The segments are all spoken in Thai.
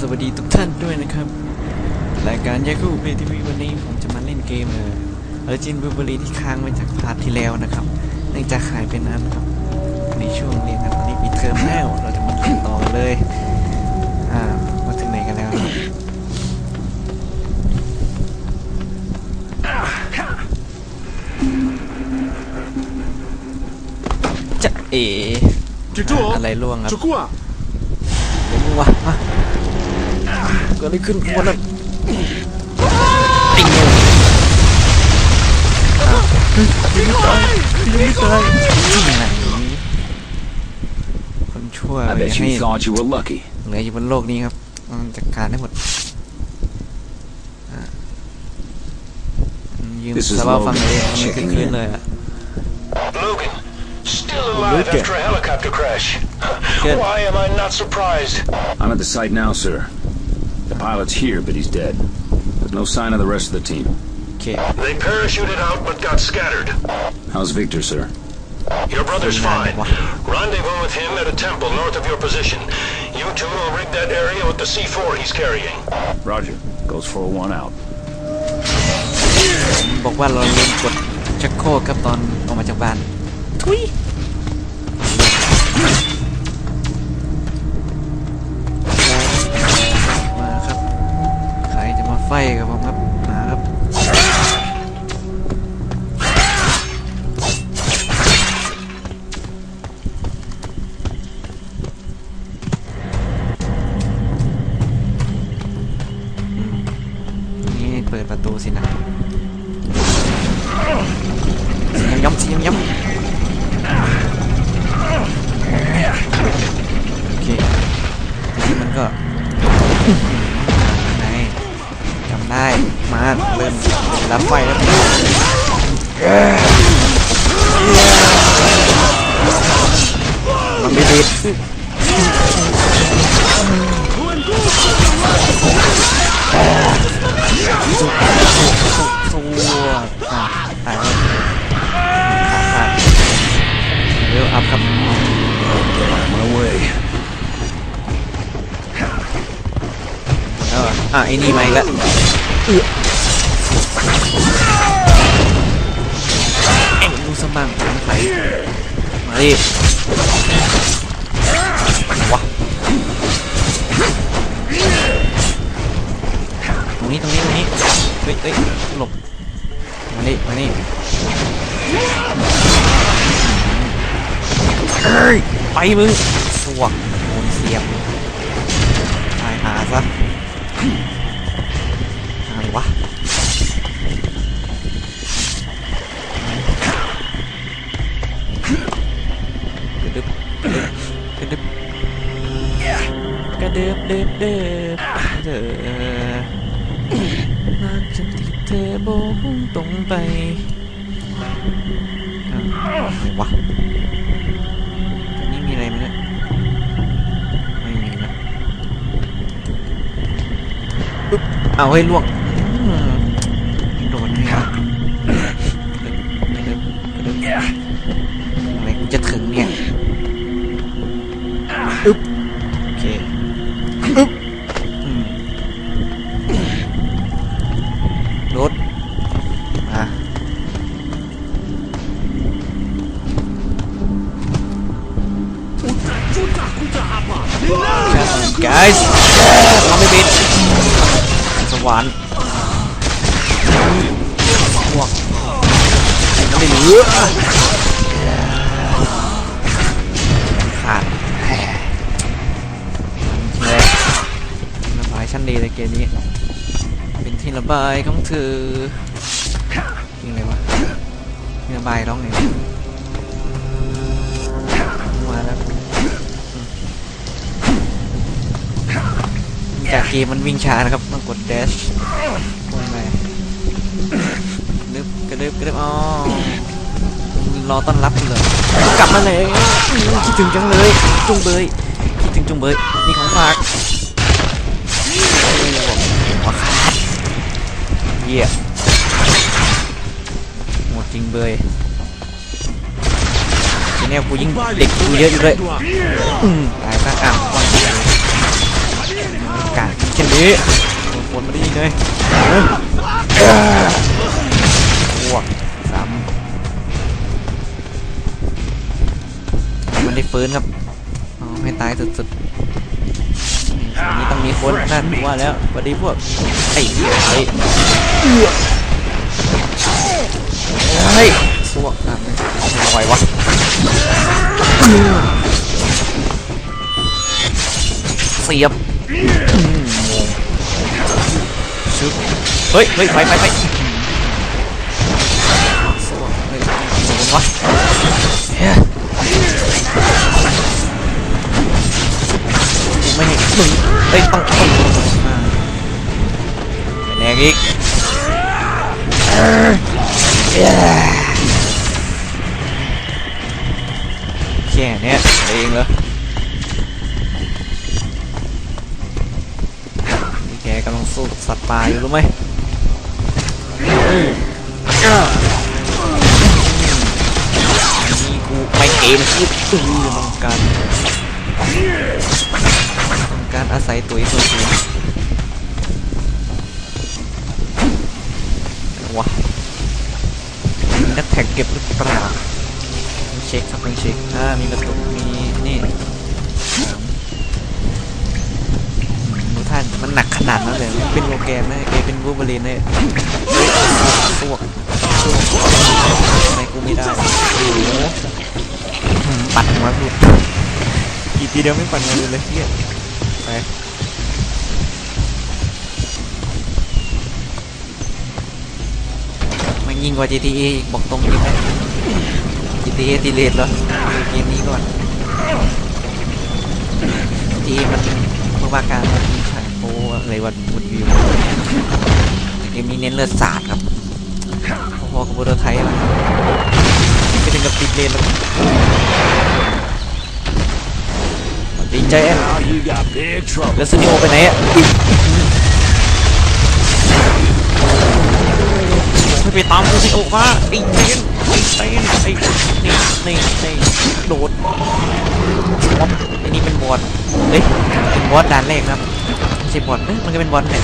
สวัสดีทุกท่านด้วยนะครับ รายการยาคูเพลทีวีวันนี้ผมจะมาเล่นเกมเออเออจินบูเบอรี่ที่ค้างมาจากพาร์ทที่แล้วนะครับเนื่องจากหายไปนานครับ ในช่วงเนี้นะตอนนี้มีเทอมแล้วเราจะมาต่อเลย อ่ามาถึงไหนกันแล้วจะเอ๋อะไรล่วงครับจุกัวล่วงวะ กิดอะไรขึ้นขบวนนั้นไอ้เงี้ยอ้าวเฮ้ยยังไม่ตายยังไม่ตายที่ไหนคนชั่ว I เลย bet ให้ you thought you were lucky. เหลืออยู่บนโลกนี้ครับมันจัดการได้หมดอะอืมยืม This is สบายฟังเลย Logan มันขึ้น checking ขึ้น in เลยอะ Logan, still alive Logan. after a helicopter crash. Good. Why am I not surprised? I'm at the site now, sir. The pilot's here, but he's dead. There's no sign of the rest of the team. โอเค They parachuted out but got scattered. How's Victor, sir? Your brother's fine. Wow. Rendezvous with him at a temple north of your position. You two will rig that area with the C4 he's carrying. Roger. Goes for a one out. บอกว่าเราลืมกดชักโครกครับตอนออกมาจากบ้าน ทุย ครับผมครับมาครับนี่เปิดประตูสินะยงย้ำยงย้ำ อะไอ้นี่มาอีกแล้วเอื้อเอ็งดูสมังผมไถมาดิวะตรงนี้ตรงนี้ตรงนี้เฮ้ยเฮ้ยหลบมานี่มานี่เฮ้ยไปมึง เอาให้ล่วงอืมโดนไหมครับกระดึบกระดึบกระดึบอะไรกูจะถึงเนี่ยอึ๊บ ชั้นดีเลยเกมนี้ เป็นที่ระบายของเธอจริงเลยวะที่ระบายร้องไงมาแล้วจากเกมมันวิ่งช้านะครับต้องกด dash พุ่งไปนึบกระดึบกระดึบอ๋อรอต้อนรับเลยกลับมาเลยคิดถึงจังเลยจุงเบยคิดถึงจุงเบยนี่ของฝาก เยี่ยหมดจริงเบยทีนี้กูยิ่งเด็กกูเยอะอยู่เลยตายซะอ้าววางเลยากาศเช่นนี้ฝนมาได้ยิงเลยพวกสามมันได้ฟื้นครับเอให้ตายสุดๆ อันนี้ต้องมีคนนั่นว่าแล้วสวัสดีพวกไอ้เหี้ยไอ้เฮ้ยสวกนั่นไม่ไหววะเสียบชุดเฮ้ยเฮ้ยไปไปไปสวกเฮ้ยโดนวะเฮ้ยกู ไม่ให้มึงเฮ้ยต้องต้องมาไปแรงอีกแค่เนี้ยเองเหรอนี่แกกำลังสู้สัตว์ป่าอยู่รู้ไหมนี่กูไม่เกมคือตื้อต้องการ การอาศัยตัวอีกตัวสูงวะมีนักแข่งเก็บหรือเปล่าเช็คครับต้องเช็คอ่ามีกระตุกมีนี่ดูท่านมันหนักขนาดนั้นเลยเป็นโลแกนนะแกเป็นบูเบอรีนเนี่ยเฮ้ยสวกสวกทำไมกูไม่ได้โอ้โหอืมปัดหัวกูกี่ทีเดียวไม่ปัดหัวเลยเฮีย ไปมันยิงกว่า GTA อีกบอกตรงจริงไหม GTA ตีเลทเหรอเกมนี้ก่อนทีมันเมื่อว่าการมันมีฉากโป้อะไรวันบุญวิวเกมนี้เน้นเลือดสาดครับพอกับโบโดไทยแล้วไม่ถึงกับติดเลนแล้ว ดีใจแอน Now you got big trouble. แล้วซูนิโอไปไหนอะไม่ไปตามซูนิโอมาไอ้เต้นไอ้เต้นไอ้นี่นี่นี่โดดม็อบไอ้นี่เป็นบอดเฮ้ยเป็นบอสด่านแรกครับไม่ใช่บอดเอ้ยมันก็เป็นบอสเนี่ย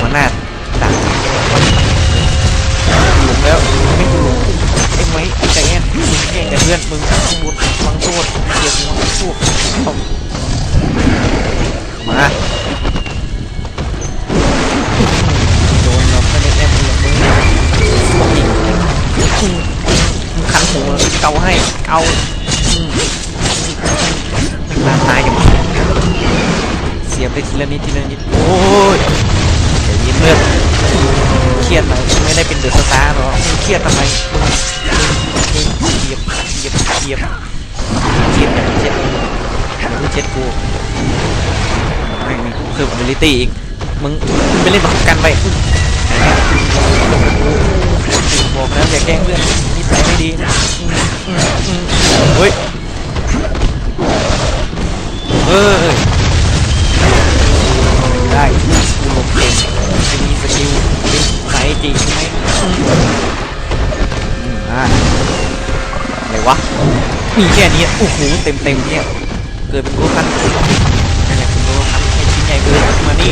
หัวหน้าด่านหลงแล้วไม่กูหลง ไอ้ไม้ไอ้ใจแอนมึงแกล้งแต่เพื่อนมึงข้างบนฟังโทษเกียรติหัวสู้มาโดนเราไม่ได้แน่เพื่อนมึงมึงขันหูเกาให้เอาไม่กล้าตายอย่างนี้เสียบไปทีละนิดทีละนิดโอ้ยเดี๋ยวยิ้มเลือ รียดหน่อยไม่ได้เป็นเดือดสตาร์หรอกมึงเครียดทำไมมึงมึงเหยียบเหยียบเหยียบเหยียบเจ็บอย่าเพิ่งเจ็ดกูไม่มีเพิ่ม ability อีกมึงมึงไปเล่นแบบกันไปบอกแล้วอย่าแกล้งเพื่อนนิสัยไม่ดีอืมอืมอืมเฮ้ยเออได้กูลบเก่ง จริงไหมอ่าอะไรวะมีแค่นี้โอ้โหเต็มเต็มเนี่ย เกิดเป็นโลคันนั่นแหละเป็นโลคันให้ชิ้นใหญ่เกินมานี่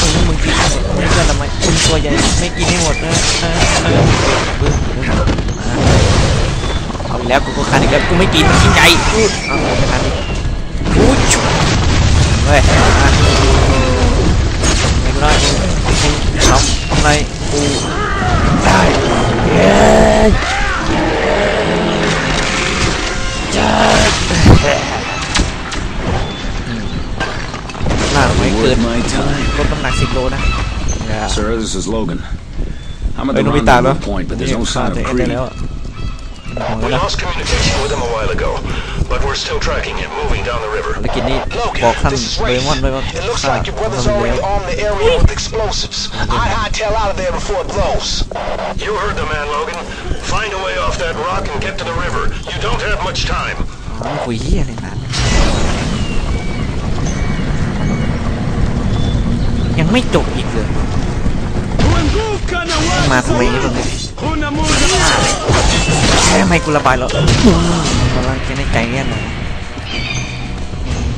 มึงมึงกินหมดมึงเกินทำไมมึงตัวใหญ่ไม่กินให้หมดนะเออเออบึ้มบึ้มมาเอาแล้วกูก็คันอีกแล้วกูไม่กินชิ้นใหญ่อู้เอาไม่คันอีกอู้ชุบเฮ้ยมาไม่กูได้อา ทำไรกูได้เย้หน้าไม่เกิน Worth my time. ลดน้ำหนักสิบโลนะอย่า Sir, this is Logan. I'm at เฮ้ย the โนบิตะเหรอ rendezvous point, but there's no ฆ่า sign ตัว of เองได้ Creed. แล้วอะของ We แล้วนะ lost communication with him a while ago, but we're still tracking him, moving down the river. ภารกิจนี้บอก Logan, ท่าน this is เบ Ray. มอนด้วยว่า It looks ฆ่า like your brother's ทำแล้ว already armed the area with explosives. High, high, tail out of there before it blows. You heard the man, Logan. Find a way off that rock and get to the river. You don't have much time. อ๋อคุยเฮียอะไรนานยังไม่จบอีกเลยมาทำไมตรงนี้ ทำไมกูระบายแล้วกำลังคิดในใจแน่นอน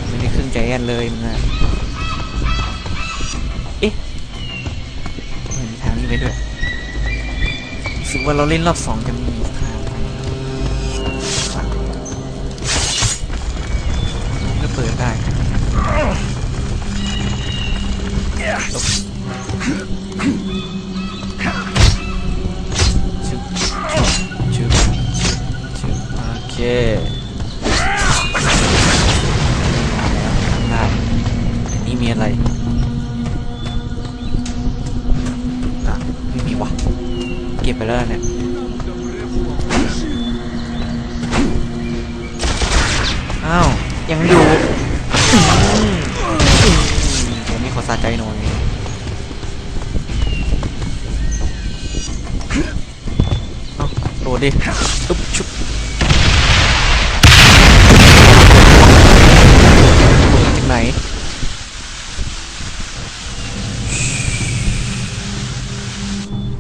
ไม่ได้ครึ่งใจแอนเลยมึงอะเอ๊ะทำไมมีทางนี้ไปด้วยรู้สึกว่าเราเล่นรอบสองจะมีทางไปฝั่งก็เปิดได้ลบ มาแล้วข้างหน้าอันนี้มีอะไรอะไม่มีวะเก็บไปแล้วเนี่ย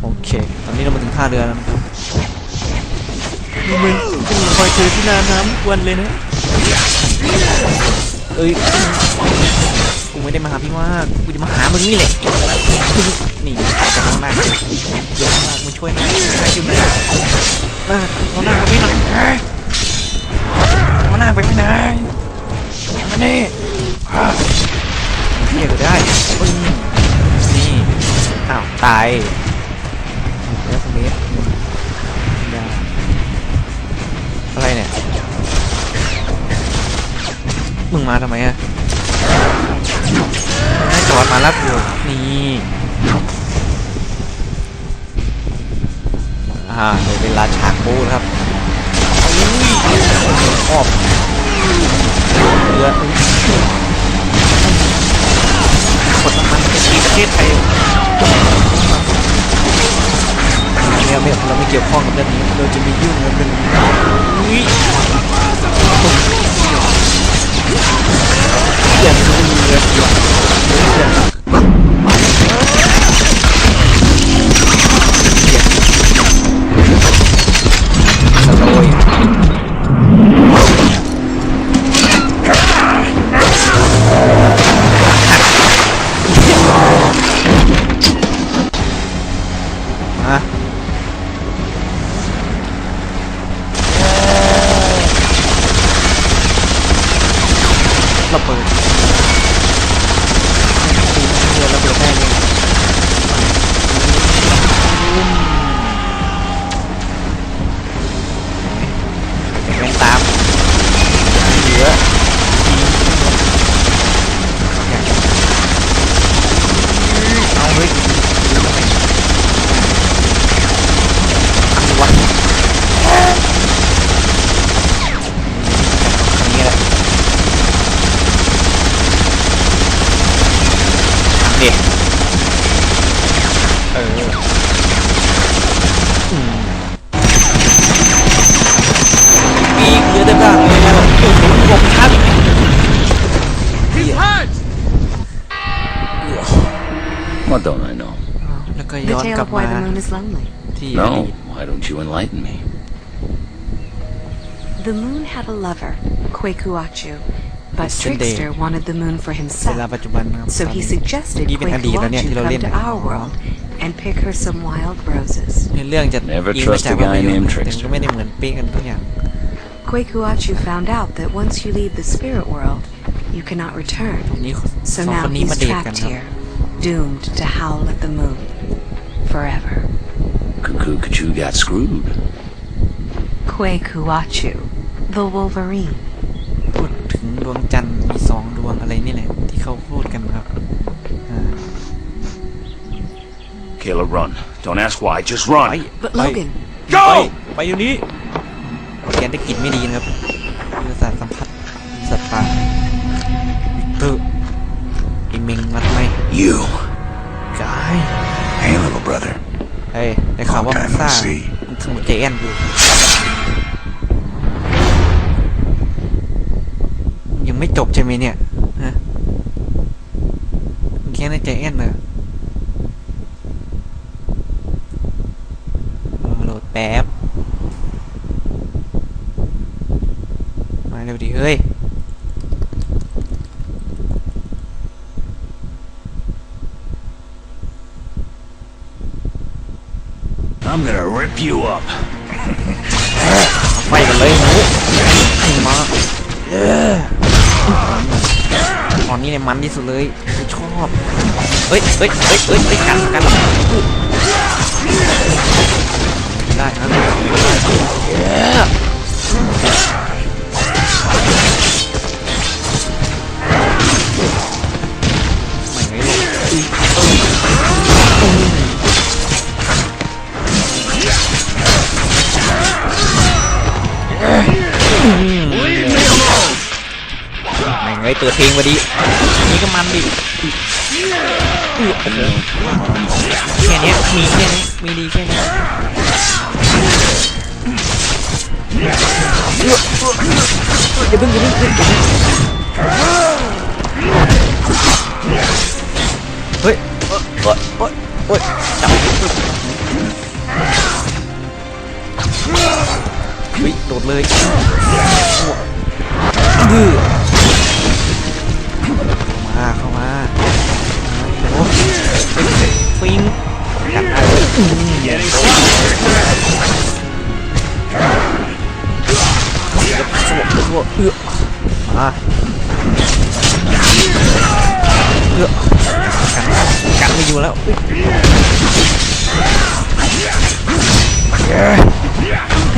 โอเค ตอนนี้เรามาถึงท่าเรือแล้วนะครับมึงมึงคอยเจอที่นาน้ำทุกวันเลยนะ เอ้ยกูไม่ได้มาหาพี่มากกูจะมาหามึงนี่แหละ นี่จะน้องหน้าเดี๋ยวมากมาช่วยหนะช่วยอยู่นะมาเราหน้าไปไหนเราหน้าไปไหนมานี่เรียกก็ได้ปึ้งนี่อ้าวตาย มึงมาทำไมอะจอดมาแล้วกูนี่อ่าเดี๋ยวเวลาฉากบูนะครับออบเรือกดน้ำมันที่ประเทศไทยเนี่ไม่เราไม่เกี่ยวข้องกับเรื่องนี้เราจะมียุ่งกับเรื่องนี้อุ๊ย อย่ What don't I know? แล้วก็ The ย้อน tale กลับ of มา why the moon is lonely. ที่อดี No? ต Why don't you enlighten me? The moon had a lover, Kwekuachu, but Yesterday. Trickster wanted the moon for เวลา himself. ปัจจุบันนะครับ So ตอน he นี้ suggested นี่เป็นอดีตแล้วเนี่ย Kwekuachu ที่เรา come เล่น to เนี่ย our world and pick her some wild roses. ในเรื่องจะ Never อิงมา trust จาก a ภาพ guy ยนต named ร์แต่มัน Trickster ก็ไม่ได้เหมือนเป๊ะกันทุกอย่าง Kwekuachu found out that once you leave the spirit world, you cannot return. ทีนี้ส So องคน now นี้มา he's เดทกัน trapped ครับ here, doomed to howl at the moon. Forever. Cuckoo Cuckoo got screwed. Kwekuachu, the Wolverine. พูดถึงดวงจันทร์มีสองดวงอะไรนี่แหละที่เขาพูดกันครับอ่า Kayla, run. Don't ask why, just ไป run. But ไป Logan, โจ้ ไปไปอยู่นี้แกได้กลิ่นไม่ดีนะครับ You. กาย Hey, little brother. เฮ้ยได้ข่าวว่ามึงซ่ามึงขโมยเจแอนอยู่ยังไม่จบใช่ไหมเนี่ยฮะมึงแค่ในใจแอนเหรอรอโหลดแป๊บ มาเร็วดิเฮ้ย I'm gonna อบไปกันเลยหนูมาตอนนี้เนี่ยมันที่สุดเลยชอบเฮ้ยเฮ้ยเฮ้ยเฮ้ยเฮ้ยกันกันได้ครับ ลงมาดินี่ก็มันดิแค่นี้มีแค่นี้มีดีแค่นี้อย่าเพิ่งอย่าเพิ่งอย่าเพิ่งเฮ้ยเอ้ยเอ้ยเอ้ยเอ้ยจับเฮ้ยโดดเลยดื้อ เยอื้อสวบสวบเอือมาเอือกันกันไม่อยู่แล้ว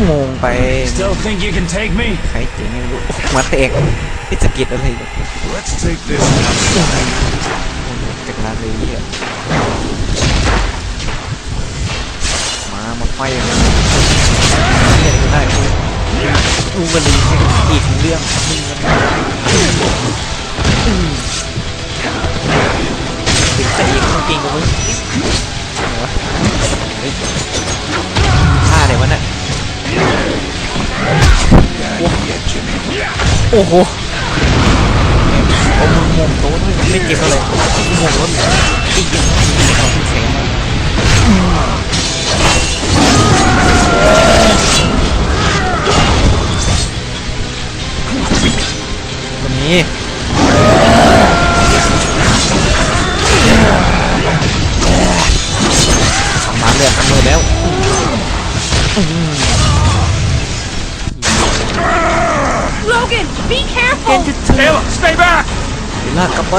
งงไปใครเจ๋งไม่รู้มาเตะนี่สะกิดอะไรเกีย Let's take this. จากลาเลยเนี่ย มามาไฟกันเนี่ยก็ได้เลยอูมันลีอีกเรื่องนึงมันถึงแต่อีกต้องเก่งกว่ามึงไหนวะเฮ้ยท่าไหนวะเนี่ยโอ้โหโอ้มึงมงโต๊ะด้วยไม่เจ็บอะไรมงรถอีกอย่าง ลากกลับไป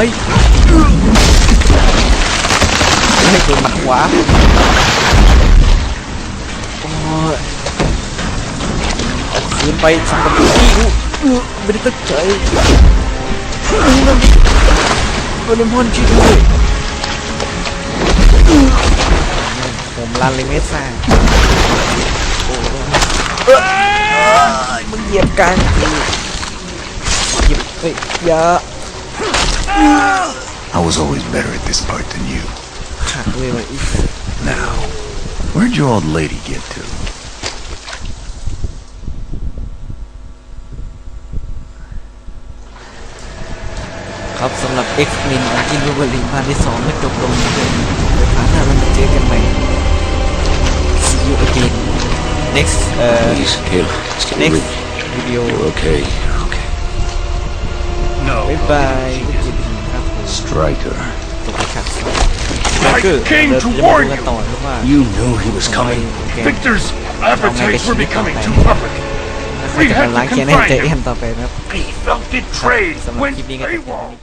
ให้โดนหมัดขวาโอ้ยเอาคืนไปสักกะปีอู้อู้ไม่ได้ตั้งใจนั่นโดเรมอนช่วยด้วยผมลันเลยไม่สร้างโอ้เอ้ยมึงเหยียบกลางกูเหยียบเฮ้ยอย่า I was always better at this part than you. now, where'd your old lady get to? Well, see you again. Next uh, next video. You're okay okay. No bye bye Striker. I came to warn you! You knew he was coming. Victor's appetites were becoming too public. We had to confine him. He felt betrayed when Paywall